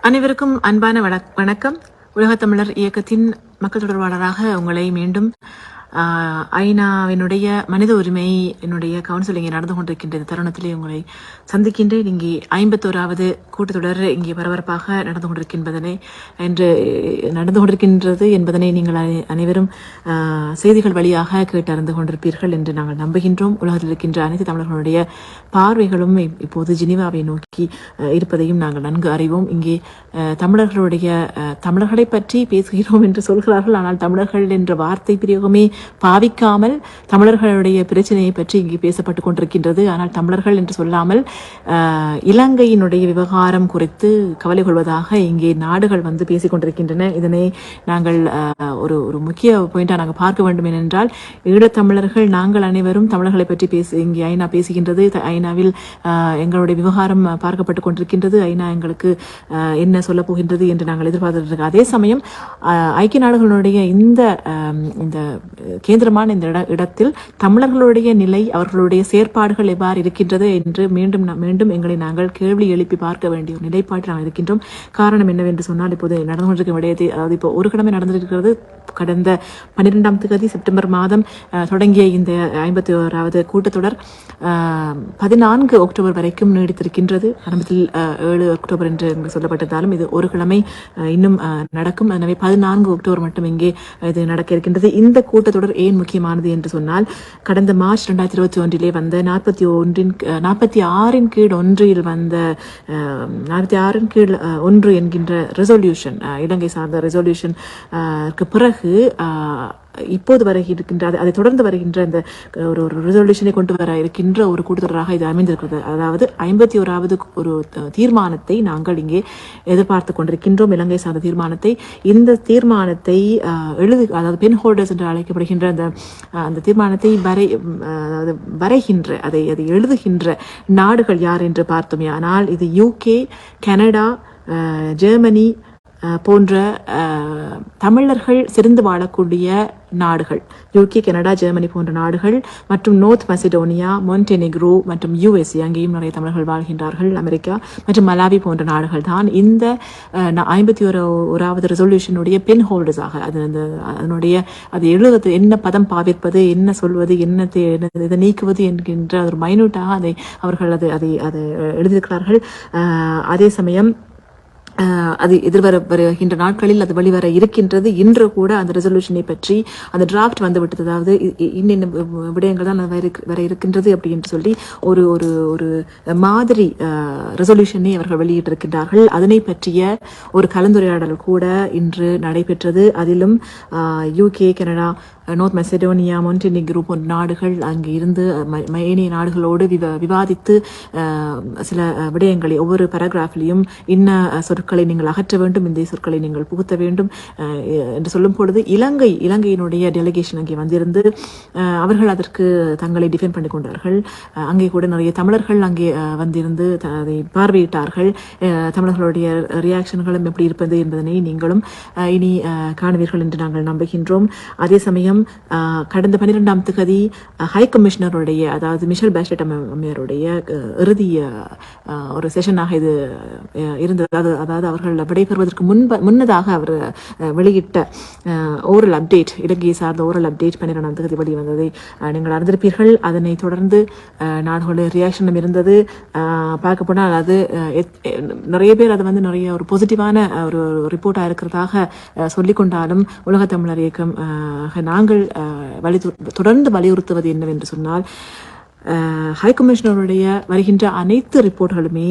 அனைவருக்கும் அன்பான வணக்- வணக்கம். உலகத் தமிழர் இயக்கத்தின் மக்கள் தொடர்பாளராக உங்களை மீண்டும் ஐநாவினுடைய மனித உரிமை என்னுடைய கவுன்சில் இங்கே நடந்து கொண்டிருக்கின்ற தருணத்திலே உங்களை சந்திக்கின்றேன். இங்கே ஐம்பத்தோராவது கூட்டத்தொடர் இங்கே பரபரப்பாக நடந்து கொண்டிருக்கின்றதனை என்று நடந்து கொண்டிருக்கின்றது என்பதனை நீங்கள் அனை- அனைவரும் செய்திகள் வழியாக கேட்டறிந்து கொண்டிருப்பீர்கள் என்று நாங்கள் நம்புகின்றோம். உலகத்தில் இருக்கின்ற அனைத்து தமிழர்களுடைய பார்வைகளும் இப்போது ஜினிவாவை நோக்கி இருப்பதையும் நாங்கள் நன்கு அறிவோம். இங்கே தமிழர்களுடைய தமிழர்களை பற்றி பேசுகிறோம் என்று சொல்கிறார்கள். ஆனால் தமிழர்கள் என்ற வார்த்தை பிரயோகமே பாவிக்காமல் தமிழர்களுடைய பிரச்சனையை பற்றி இங்கே பேசப்பட்டு கொண்டிருக்கின்றது. ஆனால் தமிழர்கள் என்று சொல்லாமல் இலங்கையினுடைய விவகாரம் குறித்து கவலை கொள்வதாக இங்கே நாடுகள் வந்து பேசிக் கொண்டிருக்கின்றன. இதனை நாங்கள் ஒரு ஒரு முக்கிய பாயிண்டாக நாங்கள் பார்க்க வேண்டும் ஏனென்றால் ஈழத்தமிழர்கள் நாங்கள் அனைவரும் தமிழர்களை பற்றி பேசி இங்கே ஐநா பேசுகின்றது. ஐநாவில் எங்களுடைய விவகாரம் பார்க்கப்பட்டு கொண்டிருக்கின்றது. ஐநா எங்களுக்கு என்ன சொல்ல போகின்றது என்று நாங்கள் எதிர்பார்த்துருக்கோம் அதே சமயம் ஐக்கிய நாடுகளுடைய இந்த இந்த கேந்திரமான இந்த இட- இடத்தில் தமிழர்களுடைய நிலை அவர்களுடைய செயற்பாடுகள் எவ்வாறு இருக்கின்றது என்று மீண்டும் மீண்டும் எங்களை நாங்கள் கேள்வி எழுப்பி பார்க்க வேண்டிய ஒரு நிலைப்பாட்டில் நாங்கள் இருக்கின்றோம். காரணம் என்னவென்று சொன்னால் இப்போது நடந்து கொண்டிருக்கும் விடயத்தை அதாவது இப்போ ஒரு கிழமை நடந்திருக்கிறது. கடந்த பன்னிரெண்டாம் தேதி செப்டம்பர் மாதம் தொடங்கிய இந்த ஐம்பத்தி ஓராவது கூட்டத்தொடர் பதினான்கு அக்டோபர் வரைக்கும் நீடித்திருக்கின்றது. ஆரம்பத்தில் ஏழு அக்டோபர் என்று சொல்லப்பட்டிருந்தாலும் இது ஒரு கிழமை இன்னும் நடக்கும். எனவே பதினான்கு அக்டோபர் மட்டும் இங்கே இது நடக்க இருக்கின்றது. இந்த கூட்டத்தொடர் ஏன் முக்கியமானது என்று சொன்னால் கடந்த மார்ச் ரெண்டாயிரத்தி இருபத்தி ஒன்றிலே வந்த நாற்பத்தி ஒன்றின் நாற்பத்தி ஆறின் கீழ் ஒன்றில் வந்த நாற்பத்தி ஆறின் கீழ் ஒன்று என்கின்ற ரெசொல்யூஷன் இலங்கை சார்ந்த ரெசொல்யூஷன் பிறகு பிறகு இப்போது வரை இருக்கின்ற அதை- தொடர்ந்து வருகின்ற அந்த ஒரு ஒரு ரெசல்யூஷனை கொண்டு வர இருக்கின்ற ஒரு கூட்டத்தொடராக இது அமைந்திருக்கிறது. அதாவது ஐம்பத்தி ஓராவது ஒரு தீர்மானத்தை நாங்கள் இங்கே எதிர்பார்த்து கொண்டிருக்கின்றோம். இலங்கை சார்ந்த தீர்மானத்தை. இந்த தீர்மானத்தை எழுது அதாவது பென் ஹோல்டர்ஸ் என்று அழைக்கப்படுகின்ற அந்த அந்த தீர்மானத்தை வரை அதாவது வரைகின்ற அதை அதை எழுதுகின்ற நாடுகள் யார் என்று பார்த்தோமே. ஆனால் இது யூகே கனடா ஜெர்மனி போன்ற தமிழர்கள் சிறந்து வாழக்கூடிய நாடுகள். யூகே கனடா ஜெர்மனி போன்ற நாடுகள் மற்றும் நோர்த் மசிடோனியா மொன்டெனிக்ரோ மற்றும் யுஎஸ்ஏ அங்கேயும் நிறைய தமிழர்கள் வாழ்கின்றார்கள். அமெரிக்கா மற்றும் மலாவி போன்ற நாடுகள் தான் இந்த ஐம்பத்தி ஒரு ஓராவது ரெசல்யூஷனுடைய பென் ஹோல்டர்ஸாக அது அந்த அதனுடைய அது எழுதுவது என்ன பதம் பாவிப்பது என்ன சொல்வது என்ன தே- இதை நீக்குவது என்கின்ற ஒரு மைனூட்டாக அதை அவர்கள் அதை அதை அதை எழுதியிருக்கிறார்கள். அதே சமயம் அது எதிர்வர வருகின்ற நாட்களில் அது வெளிவர இருக்கின்றது. இன்று கூட அந்த ரெசல்யூஷனை பற்றி அந்த டிராஃப்ட் வந்து விட்டது அதாவது இ- விடயங்கள் தான் வர இருக்கின்றது அப்படின்னு சொல்லி ஒரு ஒரு ஒரு மாதிரி ரெசல்யூஷனை அவர்கள் வெளியிட்டிருக்கின்றார்கள். அதனை பற்றிய ஒரு கலந்துரையாடல் கூட இன்று நடைபெற்றது. அதிலும் UK Canada North Macedonia Montenegro போன்ற நாடுகள் அங்கே இருந்து ம- ம- ஏனைய நாடுகளோடு விவ விவாதித்து சில விடயங்களை ஒவ்வொரு பேராகிராஃபிலையும் இன்ன சொற்களை நீங்கள் அகற்ற வேண்டும் இந்த சொற்களை நீங்கள் புகுத்த வேண்டும் என்று சொல்லும் பொழுது இலங்கை இலங்கையினுடைய டெலிகேஷன் அங்கே வந்திருந்து அவர்கள் அதற்கு தங்களை டிஃபெண்ட் பண்ணி கொண்டார்கள். அங்கே கூட நிறைய தமிழர்கள் அங்கே வந்திருந்து த- அதை பார்வையிட்டார்கள். தமிழர்களுடைய ரியாக்ஷன்களும் எப்படி இருப்பது என்பதனை நீங்களும் இனி காணுவீர்கள் என்று நாங்கள் நம்புகின்றோம். அதே சமயம் அஹ், கடந்த பன்னிரெண்டாம் திகதி ஹை கமிஷனருடைய அதாவது மிஷல் பேஸ்லெட் அம்மையாருடைய இறுதிய இறுதி ஒரு செஷனாக இது இருந்தது. அதாவது அதாவது அவர்கள் விடைபெறுவதற்கு முன்ப முன்னதாக அவர் வெளியிட்ட ஓரல் அப்டேட் இலங்கையை சார்ந்த ஓரல் அப்டேட் பன்னிரெண்டாம் தேதி வெளிவந்ததை நீங்கள் அறிந்திருப்பீர்கள். அதனை தொடர்ந்து நாடுகளுடைய ரியாக்ஷனும் இருந்தது. பார்க்க போனால் அது எத்- நிறைய பேர் அது வந்து நிறைய ஒரு பாசிட்டிவான ஒரு ரிப்போர்ட்டாக இருக்கிறதாக சொல்லிக்கொண்டாலும் உலகத்தமிழர் தமிழர் இயக்கம் நாங்கள் நாங்கள் வலி தொடர்ந்து வலியுறுத்துவது என்னவென்று சொன்னால் ஹை கமிஷனருடைய வருகின்ற அனைத்து ரிப்போர்ட்களுமே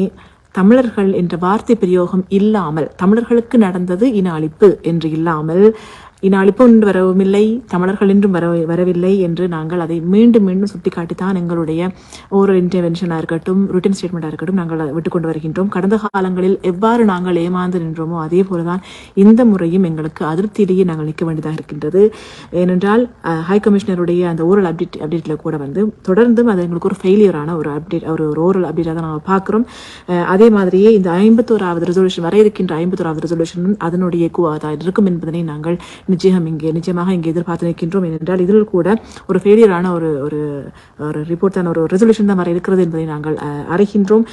தமிழர்கள் என்ற வார்த்தை பிரயோகம் இல்லாமல் தமிழர்களுக்கு நடந்தது இன அழிப்பு என்று இல்லாமல் இன அழிப்பு ஒன்று வரவும் இல்லை தமிழர்கள் இன்றும் வர வரவில்லை என்று நாங்கள் அதை மீண்டும் மீண்டும் சுட்டிக்காட்டித்தான் எங்களுடைய ஒரு இன்டர்வென்ஷனாக இருக்கட்டும் ரிட்டன் ஸ்டேட்மெண்ட்டாக இருக்கட்டும் நாங்கள் அதை விட்டுக்கொண்டு வருகின்றோம். கடந்த காலங்களில் எவ்வாறு நாங்கள் ஏமாந்து நின்றோமோ அதே போலதான் இந்த முறையும் எங்களுக்கு அதிருப்தியிலேயே நாங்கள் நிற்க வேண்டியதாக இருக்கின்றது. ஏனென்றால் ஹை கமிஷனருடைய அந்த ஓரல் அப்டேட் அப்டேட்டில் கூட வந்து தொடர்ந்தும் அது எங்களுக்கு ஒரு ஃபெயிலியரான ஒரு அப்டேட் ஒரு ஒரு ஓரல் அப்டேட்டாக தான் நாங்கள் பார்க்குறோம். அதே மாதிரியே இந்த ஐம்பத்தோராவது ரெசல்யூஷன் வர இருக்கின்ற ஐம்பத்தோராவது ரெசல்யூஷன் அதனுடைய எக்குவாக தான் இருக்கும் என்பதனை நாங்கள் நிச்சயம் இங்கே நிச்சயமாக இங்கே எதிர்பார்த்து நிற்கின்றோம். ஏனென்றால் இதில் கூட ஒரு ஃபெயிலியரான ஒரு ஒரு ஒரு ரிப்போர்ட் தான் ஒரு ரெசல்யூஷன் தான் வர இருக்கிறது என்பதை நாங்கள் அறிகின்றோம்.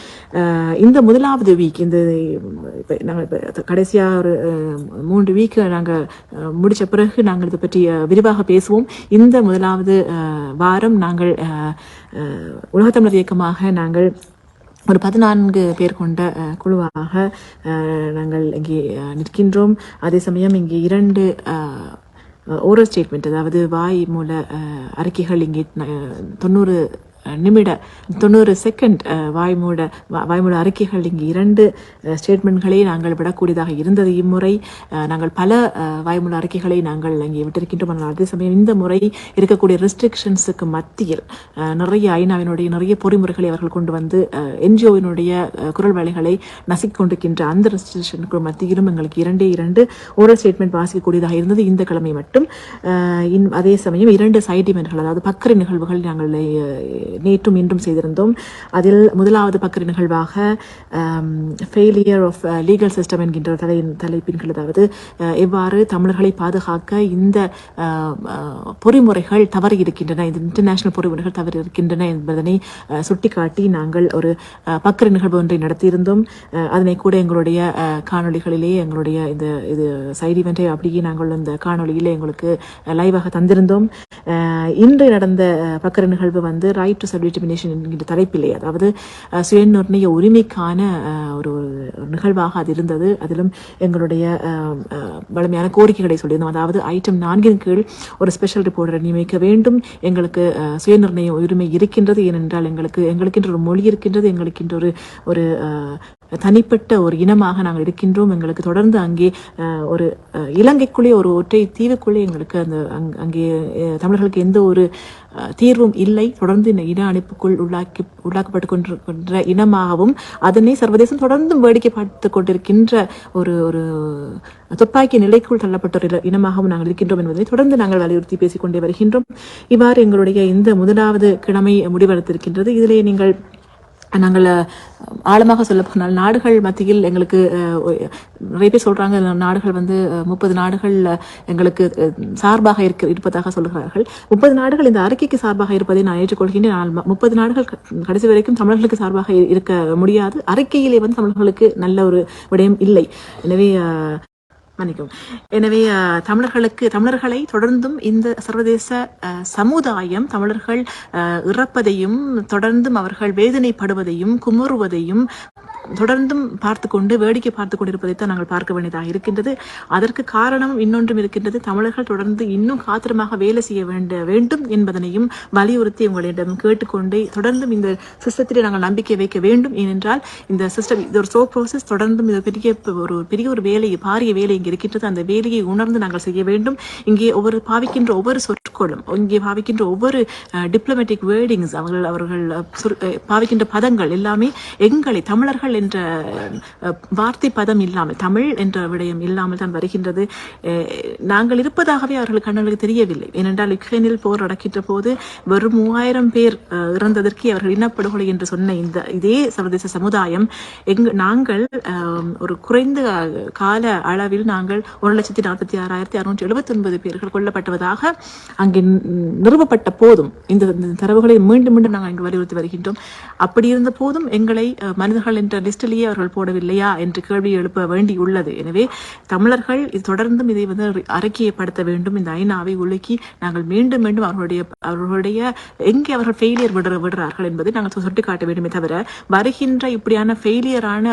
இந்த முதலாவது வீக் இந்த இப்போ நாங்கள் இப்போ கடைசியாக ஒரு மூன்று வீக் நாங்கள் முடித்த பிறகு நாங்கள் இதை பற்றி விரிவாக பேசுவோம். இந்த முதலாவது வாரம் நாங்கள் உலகத்தமிழர் இயக்கமாக நாங்கள் ஒரு பதினான்கு பேர் கொண்ட குழுவாக நாங்கள் இங்கே நிற்கின்றோம். அதே சமயம் இங்கே இரண்டு ஓரல் ஸ்டேட்மெண்ட் அதாவது வாய் மூல அறிக்கைகள் இங்கே தொண்ணூறு நிமிட தொண்ணூறு செகண்ட் வாய்மூட வா- வாய்மூட அறிக்கைகள் இங்கு இரண்டு ஸ்டேட்மெண்ட்களை நாங்கள் விடக்கூடியதாக இருந்தது இம்முறை. நாங்கள் பல வாய்மூல அறிக்கைகளை நாங்கள் இங்கே விட்டிருக்கின்றோம். ஆனால் அதே சமயம் இந்த முறை இருக்கக்கூடிய ரெஸ்ட்ரிக்ஷன்ஸுக்கு மத்தியில் நிறைய ஐநாவினுடைய நிறைய பொறிமுறைகளை அவர்கள் கொண்டு வந்து என்ஜிஓவினுடைய குரல் வேலைகளை நசிக் கொண்டிருக்கின்ற அந்த ரெஸ்ட்ரிக்ஷனுக்கு மத்தியிலும் எங்களுக்கு இரண்டே இரண்டு ஓரல் ஸ்டேட்மெண்ட் வாசிக்கக்கூடியதாக இருந்தது. இந்த கிழமை மட்டும். இன்- அதே சமயம் இரண்டு சைடிமெண்ட்கள் அதாவது பக்கரை நிகழ்வுகள் நாங்கள் நேற்றும் இன்றும் செய்திருந்தோம். அதில் முதலாவது பக்கரை நிகழ்வாக ஃபெயிலியர் ஆஃப் லீகல் சிஸ்டம் என்கின்ற தலை தலைப்பின் கீழ் அதாவது uh, எவ்வாறு தமிழர்களை பாதுகாக்க இந்த பொறிமுறைகள் தவறி இருக்கின்றன இந்த இன்டர்நேஷனல் பொறிமுறைகள் தவறி இருக்கின்றன என்பதனை uh, சுட்டிக்காட்டி நாங்கள் ஒரு uh, அஹ், பக்கரை நிகழ்வு ஒன்றை நடத்தியிருந்தோம். அதனை கூட எங்களுடைய காணொலிகளிலேயே எங்களுடைய இந்த இது சைட் இவெண்ட்டை அப்படியே நாங்கள் இந்த காணொலியிலே எங்களுக்கு லைவாக தந்திருந்தோம். இன்று நடந்த அஹ், பக்கர நிகழ்வு வந்து ரைட் டு செல்ஃப் டிட்டர்மினேஷன் என்கின்ற தலைப்பிலே. அதாவது சுய சுயநிர்ணய உரிமைக்கான ஒரு ஒரு நிகழ்வாக அது இருந்தது. அதிலும் எங்களுடைய வலிமையான கோரிக்கைகளை சொல்லியிருந்தோம். அதாவது ஐட்டம் நான்கின் கீழ் ஒரு ஸ்பெஷல் ரிப்போர்ட்டரை நியமிக்க வேண்டும். எங்களுக்கு சுய சுயநிர்ணய உரிமை இருக்கின்றது. ஏனென்றால் எங்களுக்கு எங்களுக்கென்று ஒரு மொழி இருக்கின்றது. எங்களுக்கென்று ஒரு ஒரு தனிப்பட்ட ஒரு இனமாக நாங்கள் இருக்கின்றோம். எங்களுக்கு தொடர்ந்து அங்கே ஒரு இலங்கைக்குள்ளே ஒரு ஒற்றை தீவுக்குள்ளே எங்களுக்கு அந்த அங்- அங்கே தமிழர்களுக்கு எந்த ஒரு தீர்வும் இல்லை. தொடர்ந்து இந்த இன அணைப்புக்குள் உள்ளாக்கி உள்ளாக்கப்பட்டு கொண்டிருக்கின்ற இனமாகவும் அதனை சர்வதேசம் தொடர்ந்து வேடிக்கை பார்த்து கொண்டிருக்கின்ற ஒரு ஒரு துப்பாக்கி நிலைக்குள் தள்ளப்பட்ட ஒரு இனமாகவும் நாங்கள் இருக்கின்றோம் என்பதை தொடர்ந்து நாங்கள் வலியுறுத்தி பேசிக்கொண்டே வருகின்றோம். இவ்வாறு எங்களுடைய இந்த முதலாவது கிழமை முடிவெடுத்திருக்கின்றது இதிலே நீங்கள் நாங்கள் ஆழமாக சொல்ல போனால் நாடுகள் மத்தியில் எங்களுக்கு நிறைய பேர் சொல்கிறாங்க நாடுகள் வந்து முப்பது நாடுகள் எங்களுக்கு சார்பாக இருக்க இருப்பதாக சொல்கிறார்கள். முப்பது நாடுகள் இந்த அறிக்கைக்கு சார்பாக இருப்பதை நான் ஏற்றுக்கொள்கின்றேன். ஆனால் முப்பது நாடுகள் கடைசி வரைக்கும் தமிழர்களுக்கு சார்பாக இருக்க முடியாது. அறிக்கையிலே வந்து தமிழர்களுக்கு நல்ல ஒரு விடயம் இல்லை. எனவே மன்னிக்கும் எனவே தமிழர்களுக்கு தமிழர்களை தொடர்ந்தும் இந்த சர்வதேச சமுதாயம் தமிழர்கள் இறப்பதையும் தொடர்ந்தும் அவர்கள் வேதனைப்படுவதையும் குமுறுவதையும் தொடர்ந்தும் பார்த்து கொண்டு வேடிக்கை பார்த்து கொண்டிருப்பதைத்தான் நாங்கள் பார்க்க வேண்டியதாக இருக்கின்றது. அதற்கு காரணம் இன்னொன்றும் இருக்கின்றது. தமிழர்கள் தொடர்ந்து இன்னும் காத்திரமாக வேலை செய்ய வேண்ட வேண்டும் என்பதனையும் வலியுறுத்தி உங்களிடம் கேட்டுக்கொண்டு தொடர்ந்தும் இந்த சிஸ்டத்திலே நாங்கள் நம்பிக்கை வைக்க வேண்டும். ஏனென்றால் இந்த சிஸ்டம் இது ஒரு ஸ்லோ ப்ராசஸ் தொடர்ந்தும் இது பெரிய ஒரு பெரிய ஒரு வேலை பாரிய வேலை இங்கே இருக்கின்றது. அந்த வேலையை உணர்ந்து நாங்கள் செய்ய வேண்டும். இங்கே ஒவ்வொரு பாவிக்கின்ற ஒவ்வொரு சொற்களும் இங்கே பாவிக்கின்ற ஒவ்வொரு டிப்ளமேட்டிக் வேர்டிங்ஸ் அவர்கள் அவர்கள் பாவிக்கின்ற பதங்கள் எல்லாமே எங்களை தமிழர்கள் என்ற வார்த்தை பதம் இல்லாமல் தமிழ் என்ற விடயம் இல்லாமல் தான் வருகின்றது. நாங்கள் இருப்பதாகவே அவர்கள் கண்ணுக்கு தெரியவில்லை. ஏனென்றால் யுக்ரைனில் போர் நடக்கின்ற போது வெறும் மூவாயிரம் பேர் இறந்ததற்கு அவர்கள் இனப்படுகொலை என்று சொன்ன இந்த இதே சர்வதேச சமுதாயம் எங் நாங்கள் ஒரு குறைந்த கால அளவில் நாங்கள் ஒரு லட்சத்தி நாற்பத்தி ஆறாயிரத்தி அறுநூற்றி எழுபத்தி ஒன்பது பேர்கள் கொல்லப்பட்டதாக அங்கே நிறுவப்பட்ட போதும் இந்த தரவுகளை மீண்டும் மீண்டும் நாங்கள் இங்கு வலியுறுத்தி வருகின்றோம். அப்படி இருந்த போதும் எங்களை மனிதர்கள் என்ற லிஸ்டிலேயே அவர்கள் போடவில்லையா என்று கேள்வி எழுப்ப வேண்டியுள்ளது. எனவே தமிழர்கள் இது தொடர்ந்தும் இதை வந்து அறி- அறிக்கையப்படுத்த வேண்டும். இந்த ஐநாவை உலுக்கி நாங்கள் மீண்டும் மீண்டும் அவர்களுடைய அவர்களுடைய எங்கே அவர்கள் ஃபெயிலியர் விடுற விடுறார்கள் என்பதை நாங்கள் சுட்டிக்காட்ட வேண்டுமே தவிர வருகின்ற இப்படியான ஃபெயிலியரான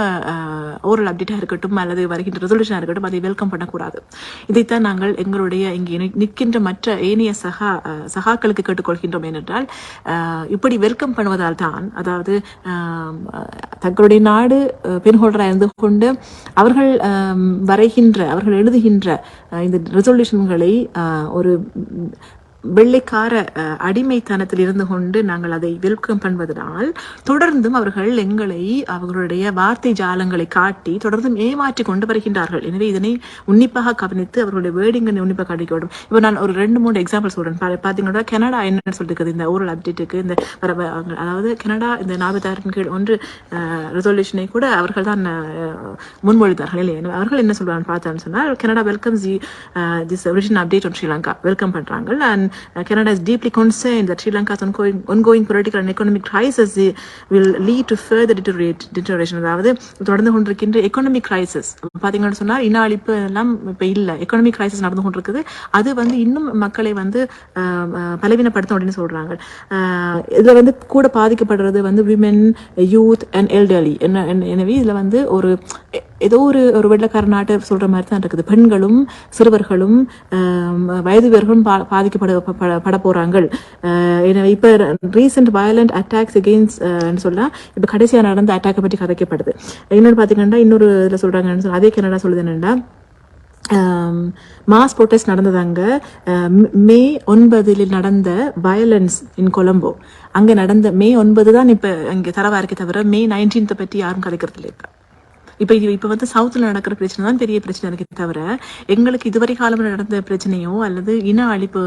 ஓரல் அப்டேட்டாக இருக்கட்டும் அல்லது வருகின்ற ரெசல்யூஷனாக இருக்கட்டும் அதை வெல்கம் பண்ணக்கூடாது. இதைத்தான் நாங்கள் எங்களுடைய இங்கே நி- நிற்கின்ற மற்ற ஏனைய சகா அஹ், சகாக்களுக்கு கேட்டுக்கொள்கின்றோம் ஏனென்றால் இப்படி வெல்கம் பண்ணுவதால் தான் அதாவது தங்களுடைய நாடு பென் ஹோல்டராக இருந்து கொண்டு அவர்கள் வரைகின்ற அவர்கள் எழுதுகின்ற இந்த ரெசல்யூஷன்களை ஒரு வெள்ளைக்கார அடிமைத்தனத்தில் இருந்து கொண்டு நாங்கள் அதை வெல்கம் பண்ணுவதனால் தொடர்ந்தும் அவர்கள் எங்களை அவர்களுடைய வார்த்தை ஜாலங்களை காட்டி தொடர்ந்தும் ஏமாற்றி கொண்டு வருகின்றார்கள். எனவே இதனை உன்னிப்பாக கவனித்து அவர்களுடைய வேர்டிங்கை உன்னிப்பாக கடிக்க வேண்டும் இப்போ நான் ஒரு ரெண்டு மூணு எக்ஸாம்பிள் சொல்கிறேன் பார்த்தீங்கன்னா கனடா என்னன்னு சொல்லிருக்குது. இந்த ஊரல் அப்டேட்டுக்கு இந்த அதாவது கனடா இந்த நாற்பத்தாறின் கீழ் ஒன்று ரெசல்யூஷனை கூட அவர்கள் தான் முன்மொழித்தார்கள் முன்மொழிந்தார்கள் இல்லை அவர்கள் என்ன சொல்றாங்க பார்த்தான்னு சொன்னால் Canada welcomes this original update on Sri Lanka welcome பண்ணுறாங்க and Canada is deeply concerned that Sri Lanka's ongoing, ongoing political and economic crisis will lead to further deteriorate, deterioration. அதாவது தொடர்ந்து கொண்டிருக்கின்ற எக்கனாமிக் கிரைசஸ் பார்த்தீங்கன்னு சொன்னால் இன அழிப்பு எல்லாம் இப்போ இல்லை. எக்கனாமிக் கிரைசஸ் நடந்து கொண்டிருக்குது. அது வந்து இன்னும் மக்களை வந்து பலவீனப்படுத்தும் அப்படின்னு சொல்கிறாங்க இதில் வந்து கூட பாதிக்கப்படுறது வந்து விமென் யூத் அண்ட் எல்டர்லி என்ன என்ன- எனவே இதில் வந்து ஒரு ஏதோ ஒரு ஒரு வெள்ளக்கார நாட்டை சொல்ற மாதிரி தான் இருக்குது பெண்களும் சிறுவர்களும் வயது வயதுவர்களும் பா பாதிக்கப்பட பட போறாங்க ஆஹ் எனவே இப்ப ரீசெண்ட் வயலண்ட் அட்டாக்ஸ் எகெயின்ஸ்ட் சொல்ல இப்ப கடைசியா நடந்த அட்டாக்கை பற்றி கதைக்கப்படுது. இன்னொன்று பாத்தீங்கன்னா இன்னொரு இதுல சொல்றாங்கன்னு சொல்லி அதே கனடா சொல்லுது என்னன்னா மாஸ் ப்ரொட்டஸ்ட் நடந்ததாங்க அஹ் மே ஒன்பதில் நடந்த வயலன்ஸ் இன் கொலம்போ அங்க நடந்த மே ஒன்பது தான் இப்ப அங்க தரவா இருக்கே தவிர மே நைன்டீன்த்தை பற்றி யாரும் கதைக்கிறது இல்லை இப்போ. இப்போ இது இப்போ வந்து சவுத்தில் நடக்கிற பிரச்சனை தான் பெரிய பிரச்சனை இருக்கே தவிர எங்களுக்கு இதுவரை காலம் நடந்த பிரச்சனையோ அல்லது இன அழிப்பு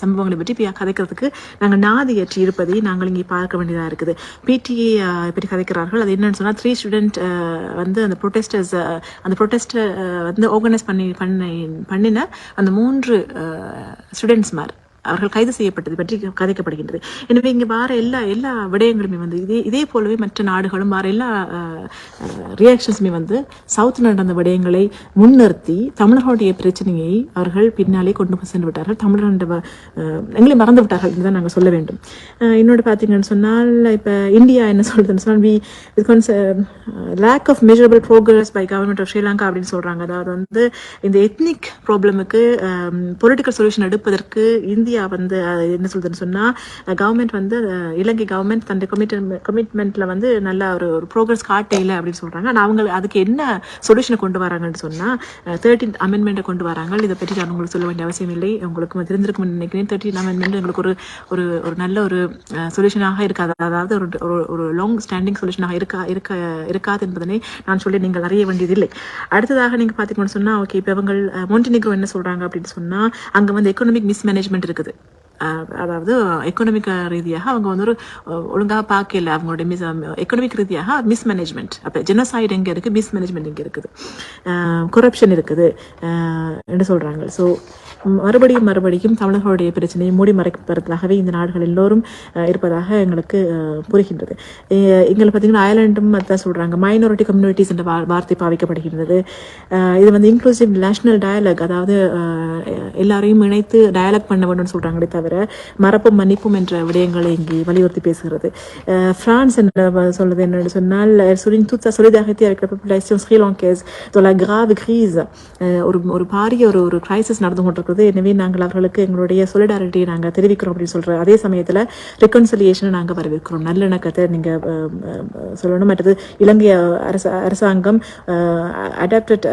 சம்பவங்களை பற்றி இப்போ கதைக்கிறதுக்கு நாங்கள் நாதியற்றி இருப்பதை நாங்கள் இங்கே பார்க்க வேண்டியதாக இருக்குது. பிடிஏ பற்றி கதைக்கிறார்கள். அது என்னன்னு சொன்னால் த்ரீ ஸ்டூடெண்ட் வந்து அந்த ப்ரொட்டஸ்டர்ஸ் அந்த ப்ரொட்டஸ்ட் வந்து ஆர்கனைஸ் பண்ணி பண்ண பண்ணின அந்த மூன்று ஸ்டூடெண்ட்ஸ் மாதிரி அவர்கள் கைது செய்யப்பட்டது பற்றி கதைக்கப்படுகின்றது. எனவே இங்கே வார எல்லா எல்லா விடயங்களுமே வந்து இதே இதே போலவே மற்ற நாடுகளும் வார எல்லா ரியாக்ஷன்ஸுமே வந்து சவுத் நடந்த விடயங்களை முன்னிறுத்தி தமிழர்களுடைய பிரச்சனையை அவர்கள் பின்னாலே கொண்டு போய் சென்று விட்டார்கள். தமிழர் எங்களை மறந்து விட்டார்கள் என்றுதான் நாங்கள் சொல்ல வேண்டும். அஹ், இன்னொரு பார்த்தீங்கன்னு சொன்னால் இப்போ இந்தியா என்ன சொல்றதுன்னு சொன்னால் we lack of measurable progress by government of Sri Lanka அப்படின்னு சொல்கிறாங்க அதாவது வந்து இந்த எத்னிக் ப்ராப்ளமுக்கு பொலிட்டிக்கல் சொல்யூஷன் எடுப்பதற்கு இந்தியா வந்து என்ன சொல்றதுன்னு சொன்னால் கவர்மெண்ட் வந்து இலங்கை கவர்மெண்ட் தன்னுடைய கமிட் கமிட்மெண்ட்ல வந்து நல்ல ஒரு ஒரு ப்ரோக்ரஸ் காட்டையில் அப்படின்னு சொல்றாங்க. ஆனால் அவங்க அதுக்கு என்ன சொல்யூஷனை கொண்டு வராங்கன்னு சொன்னா தேர்ட்டின் அமெண்ட்மெண்ட்டை கொண்டு வராங்க. இதை பற்றி நான் உங்களுக்கு சொல்ல வேண்டிய அவசியம் இல்லை. உங்களுக்கு தெரிஞ்சிருக்கும் நினைக்கிறேன். தேர்ட்டின் அமெண்ட்மெண்ட் உங்களுக்கு ஒரு ஒரு ஒரு நல்ல ஒரு சொல்யூஷனாக இருக்காது. அதாவது ஒரு ஒரு- ஒரு லாங் ஸ்டாண்டிங் சொல்யூஷனாக இருக்கா இருக்க இருக்காது என்பதனை நான் சொல்லி நீங்கள் அறிய வேண்டியதில்லை. அடுத்ததாக நீங்க பார்த்தீங்கன்னு சொன்னா ஓகே இப்போ இவங்க மோண்டினிக்ரோ என்ன சொல்றாங்க அப்படின்னு சொன்னால் அங்கே வந்து எக்கனாமிக் மிஸ்மேனேஜ்மெண்ட் இருக்குது. அஹ் அதாவது எக்கனாமிக் ரீதியாக அவங்க வந்து ஒரு ஒழுங்காக ஒழுங்கா பார்க்கல. அவங்களுடைய மிஸ் எக்கனாமிக் ரீதியாக மிஸ்மேனேஜ்மெண்ட் அப்போ ஜெனோசைடு எங்க இருக்கு? மிஸ்மேனேஜ்மெண்ட் எங்க இருக்குது? கரப்ஷன் இருக்குது. என்று சொல்றாங்க? ஸோ மறுபடியும் மறுபடியும் தமிழர்களுடைய பிரச்சனையை மூடி மறைப்பதற்காகவே இந்த நாடுகள் எல்லோரும் இருப்பதாக எங்களுக்கு புரிகின்றது. எங்களை பார்த்தீங்கன்னா அயர்லாண்டும் அதான் சொல்கிறாங்க மைனாரிட்டி கம்யூனிட்டிஸ் என்ற வா- வார்த்தை பாவிக்கப்படுகின்றது. இது வந்து இன்க்ளூசிவ் நேஷனல் டயலாக் அதாவது எல்லாரையும் இணைத்து டயலாக் பண்ண வேண்டும்னு சொல்கிறாங்களே தவிர மறப்பும் மன்னிப்பும் என்ற விடயங்களை இங்கே வலியுறுத்தி பேசுகிறது. அஹ், பிரான்ஸ் என்ன வ- என்னன்னு சொன்னால் souligne தூத்தா சொலிதாகத்தி solidarité avec la population sri-lankaise ஒரு ஒரு பாரிய ஒரு ஒரு கிரைசிஸ் நடந்து கொண்டிருக்கிறது எனவே நாங்கள் அவர்களுக்கு எங்களுடைய சொலிடாரிட்டியை நாங்கள் தெரிவிக்கிறோம் அப்படின்னு சொல்கிற அதே சமயத்தில் ரெக்கன்சிலியேஷனை நாங்கள் வரவேற்கிறோம். நல்லிணக்கத்தை நீங்கள் சொல்லணும். மற்றது இலங்கை அரச அரசாங்கம் அடாப்டட்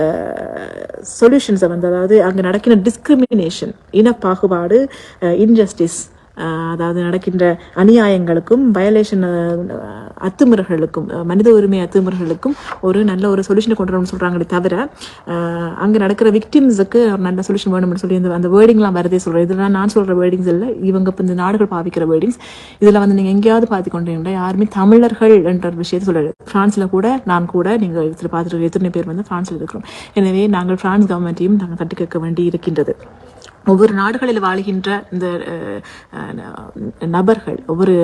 சொல்யூஷன்ஸை வந்து அதாவது அங்கே நடக்கிற டிஸ்கிரிமினேஷன் இன பாகுபாடு இன்ஜஸ்டிஸ் அதாவது நடக்கின்ற அநியாயங்களுக்கும் வயலேஷன் அத்துமுறைகளுக்கும் மனித உரிமை அத்துமுறைகளுக்கும் ஒரு நல்ல ஒரு சொல்யூஷனை கொண்டு வரணும்னு சொல்கிறாங்களே தவிர அங்கே நடக்கிற விக்டிம்ஸுக்கு ஒரு நல்ல சொல்யூஷன் வேணும்னு சொல்லி இந்த அந்த வேர்டிங்லாம் வரதே சொல்கிறேன் இதெல்லாம் நான் சொல்கிற வேர்டிங்ஸ் இல்லை இவங்க இப்போ இந்த நாடுகள் பாவிக்கிற வேர்டிங்ஸ் இதில் வந்து நீங்கள் எங்கேயாவது பார்த்து கொண்டீங்கன்னா யாருமே தமிழர்கள் என்ற ஒரு விஷயத்தை சொல்லல. ஃப்ரான்ஸில் கூட நான் கூட நீங்கள் இதில் பார்த்துட்டு எத்தனை பேர் வந்து ஃப்ரான்ஸில் இருக்கிறோம். எனவே நாங்கள் ஃப்ரான்ஸ் கவர்மெண்ட்டையும் நாங்கள் தட்டி கேட்க வேண்டி இருக்கின்றது. ஒவ்வொரு நாடுகளில் வாழ்கின்ற இந்த நபர்கள் ஒவ்வொரு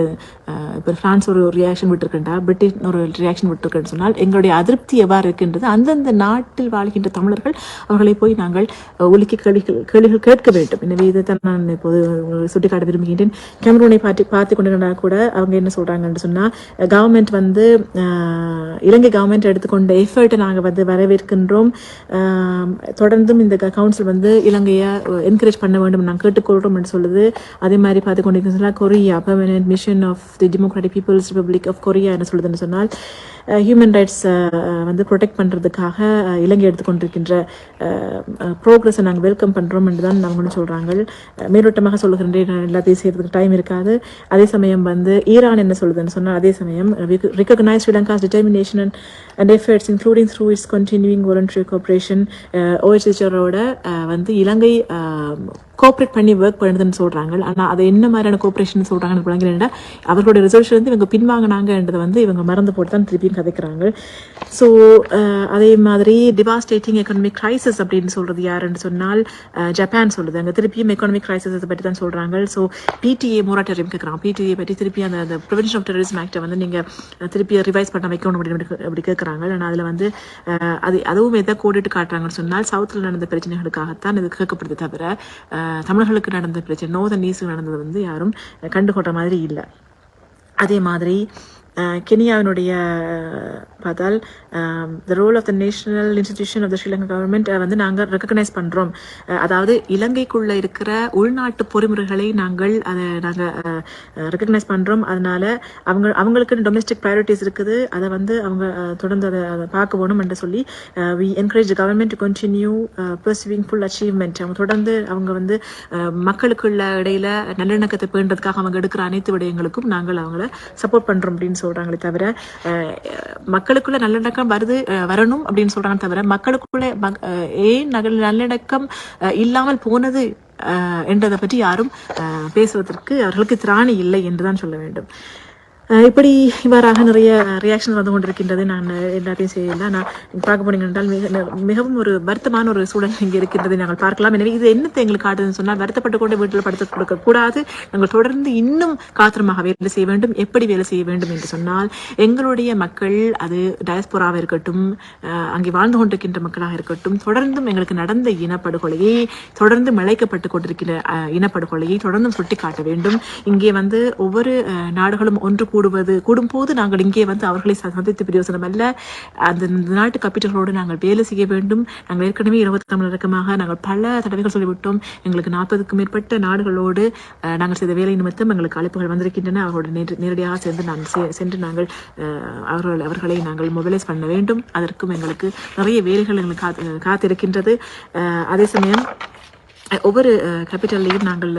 இப்போ பிரான்ஸ் ஒரு ரியாக்ஷன் விட்டுருக்கின்றா பிரிட்டிஷ் ஒரு ரியாக்ஷன் விட்டுருக்கேன்னு சொன்னால் எங்களுடைய அதிருப்தி எவ்வாறு இருக்கின்றது அந்தந்த நாட்டில் வாழ்கின்ற தமிழர்கள் அவர்களை போய் நாங்கள் ஒலுக்கி ஒலிக்க கேள்விகள் கேள்விகள் கேட்க வேண்டும். எனவே இதைத்தான் நான் இப்போது சுட்டிக்காட்ட விரும்புகின்றேன். கேமரூனை பார்த்து பார்த்து கொண்டிருந்தா கூட அவங்க என்ன சொல்கிறாங்கன்னு சொன்னால் கவர்மெண்ட் வந்து இலங்கை கவர்மெண்ட் எடுத்துக்கொண்ட எஃபர்ட்டை நாங்கள் வந்து வரவேற்கின்றோம். தொடர்ந்தும் இந்த கவுன்சில் வந்து இலங்கையை என்கரேஜ் என்கரேஜ் பண்ண வேண்டும். நான் கேட்டுக்கொள்கிறோம் என்று சொல்லுது. அதே மாதிரி பார்த்து கொண்டிருக்கிறதுனா Korea permanent mission of the Democratic People's Republic of Korea என்ன சொல்லுதுன்னு சொன்னால் ஹியூமன் ரைட்ஸ் வந்து ப்ரொடெக்ட் பண்ணுறதுக்காக இலங்கை எடுத்துக்கொண்டிருக்கின்ற ப்ரோக்ரஸை நாங்கள் வெல்கம் பண்ணுறோம் என்று தான் நாங்கள் சொல்கிறாங்க மேலோட்டமாக சொல்லுகின்றேன். எல்லாத்தையும் செய்யறதுக்கு டைம் இருக்காது. அதே சமயம் வந்து ஈரான் என்ன சொல்லுதுன்னு சொன்னால் அதே சமயம் recognize Sri Lanka's determination and and efforts including through its continuing voluntary cooperation ஓஎச்ஹெச்ஆரோட வந்து இலங்கை Subhanallah. கோஆப்ரேட் பண்ணி ஒர்க் பண்ணுதுன்னு சொல்கிறாங்க ஆனால் அது என்ன மாதிரியான கோஆப்ரேஷன் சொல்கிறாங்கன்னு விளங்குறேன்டா அவர்களோட ரிசல்ட்ஸ் வந்து இவங்க பின்வாங்கினாங்கன்றதை வந்து இவங்க மறந்து போட்டு தான் திருப்பியும் கதைக்கிறாங்க. ஸோ அதே மாதிரி டிவாஸ்டேட்டிங் எக்கனாமிக் கிரைசிஸ் அப்படின்னு சொல்கிறது யாருன்னு சொன்னால் ஜப்பான் சொல்லுது. அங்கே திருப்பியும் எக்கனாமிக் கிரைசிஸ் பற்றி தான் சொல்கிறாங்க ஸோ பிடிஏ மோராட்டரியம் கேட்குறான் பிடிஏ பற்றி திருப்பி அந்த அந்த ப்ரிவென்ஷன் ஆஃப் டெரரிசம் ஆக்டை வந்து நீங்கள் திருப்பி ரிவைஸ் பண்ண வைக்கணும் அப்படின்னு அப்படி கேட்குறாங்க ஆனால் அதில் வந்து அது அதுவும் எதை கோடிட்டு காட்டுறாங்கன்னு சொன்னால் சவுத்தில் நடந்த பிரச்சனைகளுக்காகத்தான் இது கேட்கப்படுது தவிர தமிழர்களுக்கு நடந்த பிரச்சனை நோதன் நீஸுக்கு நடந்தது வந்து யாரும் கண்டுகொண்ட மாதிரி இல்லை. அதே மாதிரி அஹ், கெனியாவினுடைய பார்த்தால் the role of the national institution of the Sri Lanka government வந்து நாங்கள் ரெக்கக்னைஸ் பண்ணுறோம் அதாவது இலங்கைக்குள்ளே இருக்கிற உள்நாட்டு பொறிமுறைகளை நாங்கள் அதை நாங்கள் ரெக்கக்னைஸ் பண்ணுறோம் அதனால் அவங்க அவங்களுக்கு டொமஸ்டிக் ப்ரையாரிட்டிஸ் இருக்குது. அதை வந்து அவங்க தொடர்ந்து அதை அதை பார்க்க வேணும் என்று சொல்லி we encourage government to continue pursuing full achievement அவங்க தொடர்ந்து அவங்க வந்து மக்களுக்குள்ள இடையில நல்லிணக்கத்தை பேணுறதுக்காக அவங்க எடுக்கிற அனைத்து விடயங்களுக்கும் நாங்கள் அவங்கள சப்போர்ட் பண்ணுறோம் அப்படின்னு சொல்கிறாங்களே தவிர மக்கள் மக்களுக்குள்ள நல்லிணக்கம் வருது வரணும் அப்படின்னு சொல்றாங்க தவிர மக்களுக்குள்ள மக்- ஏன் நல்லிணக்கம் அஹ், இல்லாமல் போனது என்றதை பற்றி யாரும் அஹ், பேசுவதற்கு அவர்களுக்கு திராணி இல்லை என்றுதான் சொல்ல வேண்டும். இப்படி இவ்வாறாக நிறைய ரியாக்ஷன் வந்து கொண்டிருக்கின்றது நான் எல்லாத்தையும் செய்யல நான் பார்க்க போனீங்க என்றால் மிக மிகவும் ஒரு வருத்தமான ஒரு சூழல் இங்கே இருக்கின்றதை நாங்கள் பார்க்கலாம். எனவே இது என்னத்தை எங்களுக்கு காட்டுதுன்னு சொன்னால் வருத்தப்பட்டு கொண்டு வீட்டில் படுத்து கொடுக்க கூடாது. நாங்கள் தொடர்ந்து இன்னும் காத்திரமாக வேலை செய்ய வேண்டும். எப்படி வேலை செய்ய வேண்டும் என்று சொன்னால் எங்களுடைய மக்கள் அது டயஸ்போராக இருக்கட்டும் அங்கே வாழ்ந்து கொண்டிருக்கின்ற மக்களாக இருக்கட்டும் தொடர்ந்தும் எங்களுக்கு நடந்த இனப்படுகொலையை தொடர்ந்து மிளைக்கப்பட்டு கொண்டிருக்கிற இனப்படுகொலையை தொடர்ந்தும் சுட்டி காட்ட வேண்டும். இங்கே வந்து ஒவ்வொரு நாடுகளும் ஒன்று கூட கூடுவது கூடும்போது நாங்கள் இங்கே வந்து அவர்களை ச- சந்தித்து பிரயோசனம் அல்ல. அந்த நாட்டு கப்பிட்டர்களோடு நாங்கள் வேலை செய்ய வேண்டும். நாங்கள் ஏற்கனவே இருபத்தி தமிழகமாக நாங்கள் பல தடவைகள் சொல்லிவிட்டோம். எங்களுக்கு நாற்பதுக்கும் மேற்பட்ட நாடுகளோடு நாங்கள் செய்த வேலை நிமித்தம் எங்களுக்கு அழைப்புகள் வந்திருக்கின்றன. அவர்களோட நேர் நேரடியாக சென்று நாங்கள் செ- சென்று நாங்கள் அவர்கள் அவர்களை நாங்கள் மொபைலைஸ் பண்ண வேண்டும். அதற்கும் எங்களுக்கு நிறைய வேலைகள் எங்களுக்கு காத்து காத்திருக்கின்றது. அதே சமயம் ஒவ்வொரு கேபிட்டல்லையும் நாங்கள்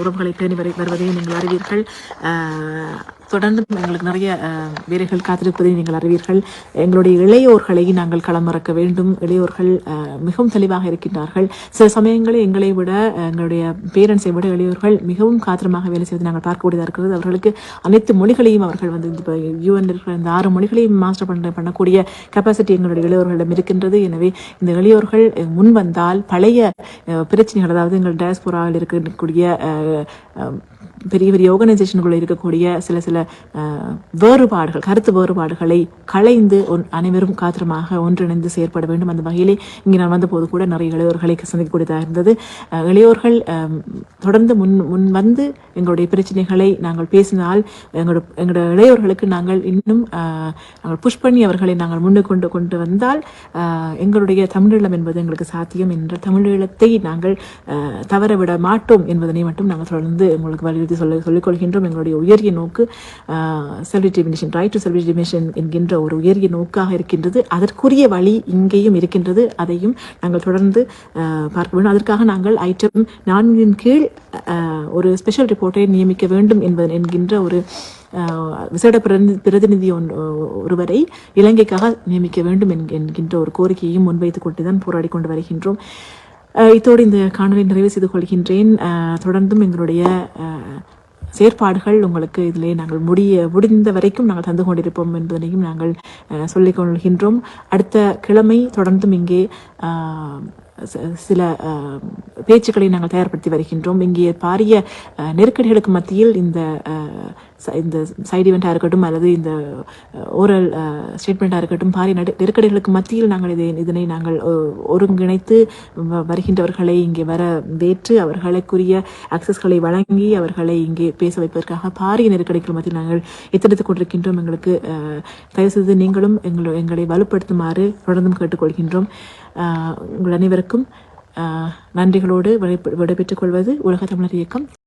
உறவுகளை பேணி வரை வருவதையும் நீங்கள் அறிவீர்கள். தொடர்ந்து எங்களுக்கு நிறைய வேலைகள் காத்திருப்பதை நீங்கள் அறிவீர்கள். எங்களுடைய இளையோர்களை நாங்கள் களமிறக்க வேண்டும். இளையோர்கள் மிகவும் தெளிவாக இருக்கின்றார்கள். சில சமயங்களில் எங்களை விட எங்களுடைய பேரண்ட்ஸை விட இளையோர்கள் மிகவும் காத்திரமாக வேலை செய்து நாங்கள் பார்க்கக்கூடியதாக இருக்கிறது. அவர்களுக்கு அனைத்து மொழிகளையும் அவர்கள் வந்து இப்போ யூஎன் இருக்கிற இந்த ஆறு மொழிகளையும் மாஸ்டர் பண்ண பண்ணக்கூடிய கெப்பாசிட்டி எங்களுடைய இளையோர்களிடம் இருக்கின்றது. எனவே இந்த இளையோர்கள் முன் வந்தால் பழைய பிரச்சனை ஆர்கனைசேஷன்கள் அதாவது எங்கள் டயஸ்போராவில் இருக்கக்கூடிய பெரிய பெரிய ஆர்கனைசேஷனுக்குள்ள இருக்கக்கூடிய சில சில வேறுபாடுகள் கருத்து வேறுபாடுகளை களைந்து ஒன்- அனைவரும் காத்திரமாக ஒன்றிணைந்து செயற்பட வேண்டும். அந்த வகையிலே இங்கே நான் வந்தபோது கூட நிறைய இளையோர்களை சந்திக்கக்கூடியதாக இருந்தது. இளையோர்கள் தொடர்ந்து முன் முன் வந்து எங்களுடைய பிரச்சனைகளை நாங்கள் பேசினால் எங்களோட எங்களோட இளையோர்களுக்கு நாங்கள் இன்னும் நாங்கள் புஷ் பண்ணி அவர்களை நாங்கள் முன்னே கொண்டு கொண்டு வந்தால் எங்களுடைய தமிழீழம் என்பது எங்களுக்கு சாத்தியம் என்ற தமிழீழத்தை நாங்கள் தவறவிட மாட்டோம் என்பதனை மட்டும் நாங்கள் தொடர்ந்து உங்களுக்கு வலியுறுத்தி சொல்ல சொல்லிக்கொள்கின்றோம். எங்களுடைய உயரிய நோக்கு self determination right to self determination என்கின்ற ஒரு உயரிய நோக்காக இருக்கின்றது. அதற்குரிய வழி இங்கேயும் இருக்கின்றது. அதையும் நாங்கள் தொடர்ந்து பார்க்க வேண்டும். அதற்காக நாங்கள் ஐட்டம் நான்கின் கீழ் ஒரு ஸ்பெஷல் ரிப்போர்ட்டை நியமிக்க வேண்டும் என்பது என்கின்ற ஒரு விசேட பிரதி- பிரதிநிதி ஒருவரை இலங்கைக்காக நியமிக்க வேண்டும் என்கின்ற ஒரு கோரிக்கையையும் முன்வைத்துக் கொண்டுதான் போராடி கொண்டு வருகின்றோம். இதோடு இந்த காணொலி நிறைவு செய்து கொள்கின்றேன். தொடர்ந்தும் எங்களுடைய செயற்பாடுகள் உங்களுக்கு இதிலே நாங்கள் முடிய முடிந்த வரைக்கும் நாங்கள் தந்து கொண்டிருப்போம் என்பதனையும் நாங்கள் சொல்லிக் கொள்கின்றோம். அடுத்த கிழமை தொடர்ந்தும் இங்கே சில பேச்சுக்களை நாங்கள் தயார்படுத்தி வருகின்றோம். இங்கே பாரிய நெருக்கடிகளுக்கு மத்தியில் இந்த இந்த சைடு இவெண்ட்டாக இருக்கட்டும் அல்லது இந்த ஓரல் ஸ்டேட்மெண்ட்டாக இருக்கட்டும் பாரிய நடு நெருக்கடிகளுக்கு மத்தியில் நாங்கள் இதை இதனை நாங்கள் ஒருங்கிணைத்து வ- வருகின்றவர்களை இங்கே வர வேற்று அவர்களுக்குரிய அக்சஸ்களை வழங்கி அவர்களை இங்கே பேச வைப்பதற்காக பாரிய நெருக்கடிகள் மத்தியில் நாங்கள் எத்தெடுத்துக் கொண்டிருக்கின்றோம். எங்களுக்கு தயவு செய்து நீங்களும் எங்களை எங்களை வலுப்படுத்துமாறு தொடர்ந்தும் கேட்டுக்கொள்கின்றோம். உங்கள் அனைவருக்கும் ஆஹ், நன்றிகளோடு விடை விடைபெற்றுக் கொள்வது உலக தமிழர் இயக்கம்.